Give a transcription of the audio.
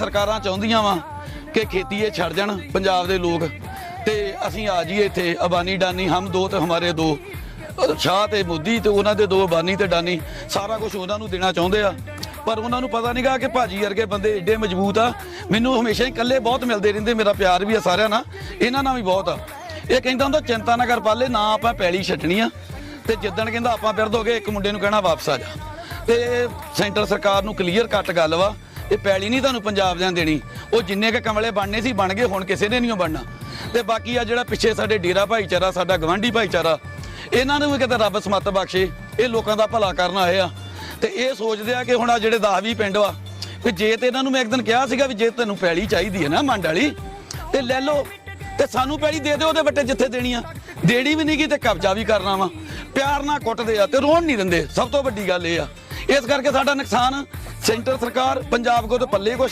ਸਰਕਾਰਾਂ ਚਾਹੁੰਦੀਆਂ ਵਾ ਕਿ ਖੇਤੀ ਇਹ ਛੱਡ ਜਾਣ ਪੰਜਾਬ ਦੇ ਲੋਕ। ਤੇ ਅਸੀਂ ਆ ਜਾਈਏ ਇੱਥੇ, ਅਬਾਨੀ, ਡਾਨੀ, ਹਮ ਦੋ ਤੇ ਹਮਾਰੇ ਦੋ। ਸ਼ਾਹ ਤੇ ਮੋਦੀ ਤੇ ਉਹਨਾਂ ਦੇ ਦੋ, ਅਬਾਨੀ ਤੇ ਡਾਨੀ। ਸਾਰਾ ਕੁਝ ਉਹਨਾਂ ਨੂੰ ਦੇਣਾ ਚਾਹੁੰਦੇ ਆ। ਪਰ ਉਹਨਾਂ ਨੂੰ ਪਤਾ ਨਹੀਂਗਾ ਕਿ ਭਾਜੀ ਵਰਗੇ ਬੰਦੇ ਏਡੇ ਮਜ਼ਬੂਤ ਆ। ਮੈਨੂੰ ਹਮੇਸ਼ਾ ਹੀ ਇਕੱਲੇ ਬਹੁਤ ਮਿਲਦੇ ਰਹਿੰਦੇ, ਮੇਰਾ ਪਿਆਰ ਵੀ ਆ ਸਾਰਿਆਂ ਨਾਲ। ਇਹਨਾਂ ਨਾਲ ਵੀ ਬਹੁਤ ਆ। ਇਹ ਕਹਿੰਦਾ ਹੁੰਦਾ, ਚਿੰਤਾ ਨਾ ਕਰ ਪਾਲੇ, ਨਾ ਆਪਾਂ ਪੈਲੀ ਛੱਡਣੀ ਆ। ਤੇ ਜਿੱਦਣ ਕਹਿੰਦਾ, ਆਪਾਂ ਬਿਰਧ ਹੋ ਗਏ, ਇੱਕ ਮੁੰਡੇ ਨੂੰ ਕਹਿਣਾ ਵਾਪਸ ਆ ਜਾ। ਤੇ ਸੈਂਟਰ ਸਰਕਾਰ ਨੂੰ ਕਲੀਅਰ ਕੱਟ ਗੱਲ ਵਾ। ਇਹ ਪੈਲੀ ਨਹੀਂ ਤੁਹਾਨੂੰ ਪੰਜਾਬ ਦਿਆਂ ਦੇਣੀ। ਉਹ ਜਿੰਨੇ ਕ ਕਮਲੇ ਬਣਨੇ ਸੀ, ਬਣ ਗਏ, ਹੁਣ ਕਿਸੇ ਨੇ ਨਹੀਂ ਬਣਨਾ। ਤੇ ਬਾਕੀ ਆ ਜਿਹੜਾ ਪਿੱਛੇ ਸਾਡੇ ਡੇਰਾ ਭਾਈਚਾਰਾ, ਸਾਡਾ ਗਵਾਂਢੀ ਭਾਈਚਾਰਾ, ਇਹਨਾਂ ਨੂੰ ਵੀ ਕਿਤੇ ਰੱਬ ਸਮੱਤ ਬਖਸ਼ੇ, ਇਹ ਲੋਕਾਂ ਦਾ ਭਲਾ ਕਰਨ ਆਏ ਆ। ਤੇ ਇਹ ਸੋਚਦੇ ਆ ਕਿ ਹੁਣ ਆ ਜਿਹੜੇ 10 20 ਪਿੰਡ ਵਾ, ਵੀ ਜੇ ਤੇ ਇਹਨਾਂ ਨੂੰ ਮੈਂ ਇੱਕ ਦਿਨ ਕਿਹਾ ਸੀਗਾ ਵੀ ਜੇ ਤੈਨੂੰ ਪੈਲੀ ਚਾਹੀਦੀ ਹੈ ਨਾ ਮੰਡ ਵਾਲੀ, ਤੇ ਲੈ ਲਓ, ਤੇ ਸਾਨੂੰ ਪੈਲੀ ਦੇ ਦਿਓ ਉਹਦੇ ਵੱਟੇ ਜਿੱਥੇ ਦੇਣੀ ਆ। ਦੇਣੀ ਵੀ ਨਹੀਂ ਗੀ ਤੇ ਕਬਜ਼ਾ ਵੀ ਕਰਨਾ ਵਾ। ਪਿਆਰ ਨਾਲ ਕੁੱਟਦੇ ਆ ਤੇ ਰੋਣ ਨਹੀਂ ਦਿੰਦੇ। ਸਭ ਤੋਂ ਵੱਡੀ ਗੱਲ ਇਹ ਆ। ਇਸ ਕਰਕੇ ਸਾਡਾ ਨੁਕਸਾਨ ਸੈਂਟਰ ਸਰਕਾਰ ਪੰਜਾਬ ਕੋ ਤੇ ਪੱਲੇ ਕੁਛ